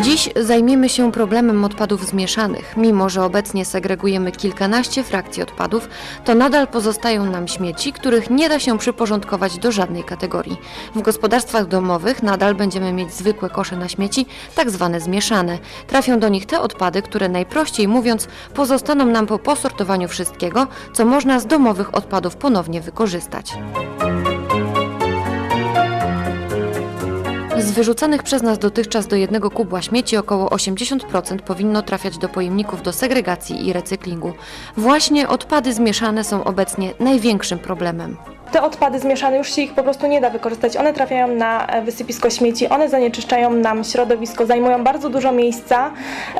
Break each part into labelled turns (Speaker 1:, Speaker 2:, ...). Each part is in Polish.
Speaker 1: Dziś zajmiemy się problemem odpadów zmieszanych. Mimo, że obecnie segregujemy kilkanaście frakcji odpadów, to nadal pozostają nam śmieci, których nie da się przyporządkować do żadnej kategorii. W gospodarstwach domowych nadal będziemy mieć zwykłe kosze na śmieci, tak zwane zmieszane. Trafią do nich te odpady, które najprościej mówiąc pozostaną nam po posortowaniu wszystkiego, co można z domowych odpadów ponownie wykorzystać. Wyrzucanych przez nas dotychczas do jednego kubła śmieci około 80% powinno trafiać do pojemników do segregacji i recyklingu. Właśnie odpady zmieszane są obecnie największym problemem.
Speaker 2: Te odpady zmieszane już się ich po prostu nie da wykorzystać. One trafiają na e, wysypisko śmieci, one zanieczyszczają nam środowisko, zajmują bardzo dużo miejsca,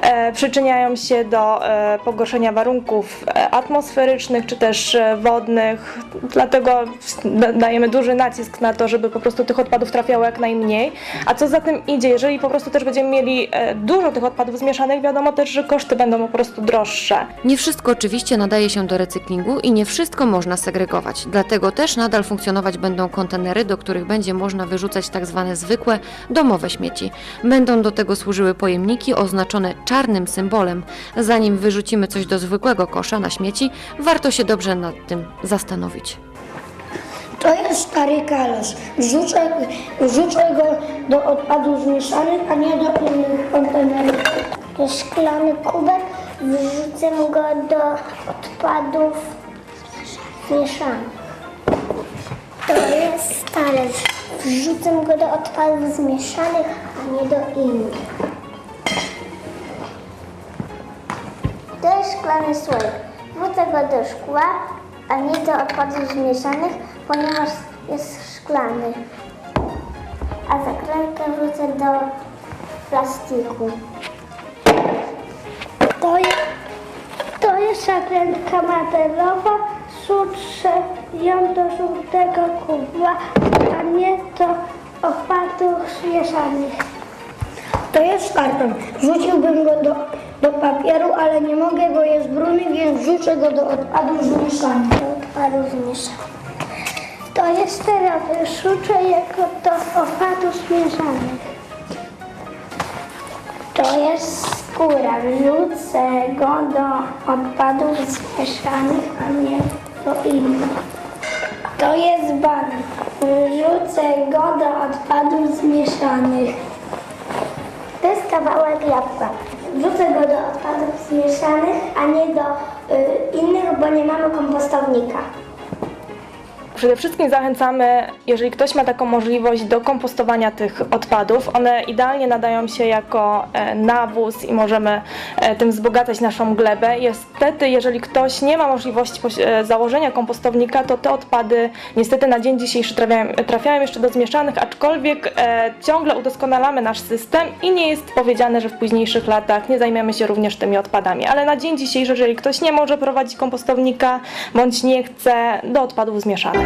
Speaker 2: e, przyczyniają się do e, pogorszenia warunków atmosferycznych czy też wodnych. Dlatego da- dajemy duży nacisk na to, żeby po prostu tych odpadów trafiało jak najmniej. A co za tym idzie, jeżeli po prostu też będziemy mieli dużo tych odpadów zmieszanych, wiadomo też, że koszty będą po prostu droższe.
Speaker 1: Nie wszystko oczywiście nadaje się do recyklingu i nie wszystko można segregować. Dlatego też nadal funkcjonować będą kontenery, do których będzie można wyrzucać tak zwane zwykłe domowe śmieci. Będą do tego służyły pojemniki oznaczone czarnym symbolem. Zanim wyrzucimy coś do zwykłego kosza na śmieci, warto się dobrze nad tym zastanowić.
Speaker 3: To jest stary kalosz. Wrzucę, go do odpadów zmieszanych, a nie do innych kontenerów.
Speaker 4: To jest szklany kubek, wrzucę go do odpadów mieszanych. To jest talerz, wrzucę go do odpadów zmieszanych, a nie do innych. To jest szklany słoik, wrzucę go do szkła, a nie do odpadów zmieszanych, ponieważ jest szklany. A zakrętkę wrzucę do plastiku.
Speaker 3: To jest, to jest zakrętka materowa. Wrzucę ją do żółtego kubła, a nie do odpadów zmieszanych. To jest karton. Wrzuciłbym go do, do papieru, ale nie mogę, bo jest brudny, więc wrzucę go do odpadów zmieszanych.
Speaker 4: do odpadów zmieszanych. To jest teraz, wrzucę jego do odpadów zmieszanych. To jest skóra, wrzucę go do odpadów zmieszanych, a nie do innych. To jest banan, wrzucę go do odpadów zmieszanych. To jest kawałek jabłka. Wrzucę go do odpadów zmieszanych, a nie do y, innych, bo nie mamy kompostownika.
Speaker 2: Przede wszystkim zachęcamy, jeżeli ktoś ma taką możliwość do kompostowania tych odpadów, one idealnie nadają się jako e, nawóz i możemy e, tym wzbogacać naszą glebę. Niestety, jeżeli ktoś nie ma możliwości e, założenia kompostownika, to te odpady niestety na dzień dzisiejszy trafiają, trafiają jeszcze do zmieszanych, aczkolwiek ciągle udoskonalamy nasz system i nie jest powiedziane, że w późniejszych latach nie zajmiemy się również tymi odpadami. Ale na dzień dzisiejszy, jeżeli ktoś nie może prowadzić kompostownika bądź nie chce, do odpadów zmieszanych.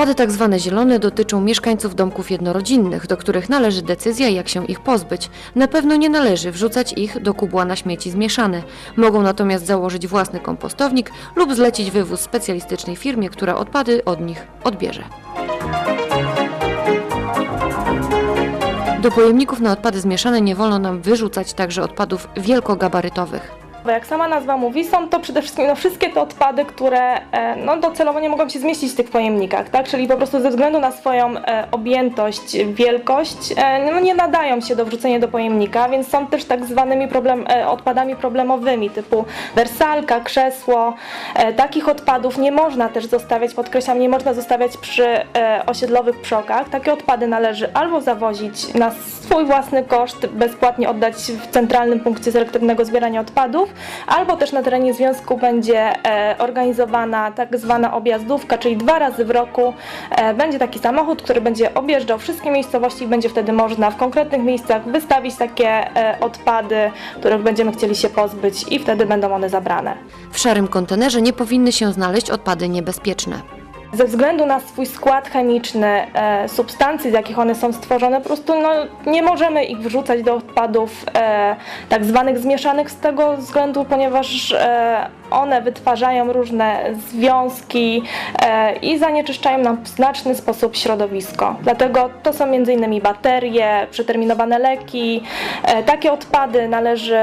Speaker 1: Odpady tak zwane zielone dotyczą mieszkańców domków jednorodzinnych, do których należy decyzja, jak się ich pozbyć. Na pewno nie należy wrzucać ich do kubła na śmieci zmieszane. Mogą natomiast założyć własny kompostownik lub zlecić wywóz specjalistycznej firmie, która odpady od nich odbierze. Do pojemników na odpady zmieszane nie wolno nam wyrzucać także odpadów wielkogabarytowych.
Speaker 2: Bo Jak sama nazwa mówi, są to przede wszystkim no, wszystkie te odpady, które e, no, docelowo nie mogą się zmieścić w tych pojemnikach, tak? Czyli po prostu ze względu na swoją e, objętość, wielkość, e, no, nie nadają się do wrzucenia do pojemnika, więc są też tak zwanymi problem, odpadami problemowymi, typu wersalka, krzesło. Takich odpadów nie można też zostawiać, podkreślam, nie można zostawiać przy osiedlowych przokach. Takie odpady należy albo zawozić na swój własny koszt, bezpłatnie oddać w centralnym punkcie selektywnego zbierania odpadów, albo też na terenie związku będzie e, organizowana tak zwana objazdówka, czyli dwa razy w roku e, będzie taki samochód, który będzie objeżdżał wszystkie miejscowości i będzie wtedy można w konkretnych miejscach wystawić takie e, odpady, których będziemy chcieli się pozbyć i wtedy będą one zabrane.
Speaker 1: W szarym kontenerze nie powinny się znaleźć odpady niebezpieczne.
Speaker 2: Ze względu na swój skład chemiczny, e, substancji, z jakich one są stworzone, po prostu no, nie możemy ich wrzucać do odpadów e, tak zwanych zmieszanych z tego względu, ponieważ e, one wytwarzają różne związki i zanieczyszczają nam w znaczny sposób środowisko. Dlatego to są m.in. baterie, przeterminowane leki. Takie odpady należy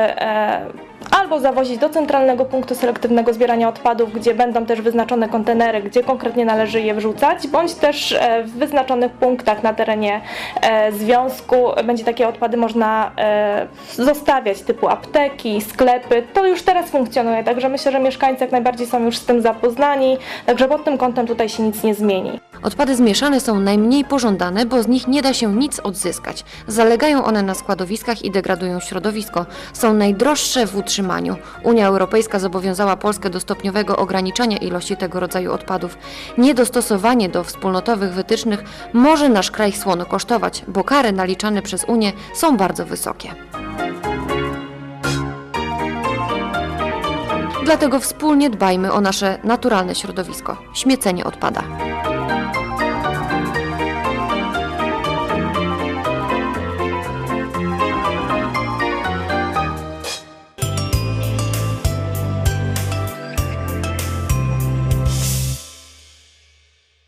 Speaker 2: albo zawozić do centralnego punktu selektywnego zbierania odpadów, gdzie będą też wyznaczone kontenery, gdzie konkretnie należy je wrzucać, bądź też e, w wyznaczonych punktach na terenie e, związku będzie takie odpady można e, zostawiać, typu apteki, sklepy. To już teraz funkcjonuje, także myślę, że mieszkańcy jak najbardziej są już z tym zapoznani, także pod tym kątem tutaj się nic nie zmieni.
Speaker 1: Odpady zmieszane są najmniej pożądane, bo z nich nie da się nic odzyskać. Zalegają one na składowiskach i degradują środowisko. Są najdroższe w utrzymaniu. Unia Europejska zobowiązała Polskę do stopniowego ograniczania ilości tego rodzaju odpadów. Niedostosowanie do wspólnotowych wytycznych może nasz kraj słono kosztować, bo kary naliczane przez Unię są bardzo wysokie. Dlatego wspólnie dbajmy o nasze naturalne środowisko. Śmiecenie odpada.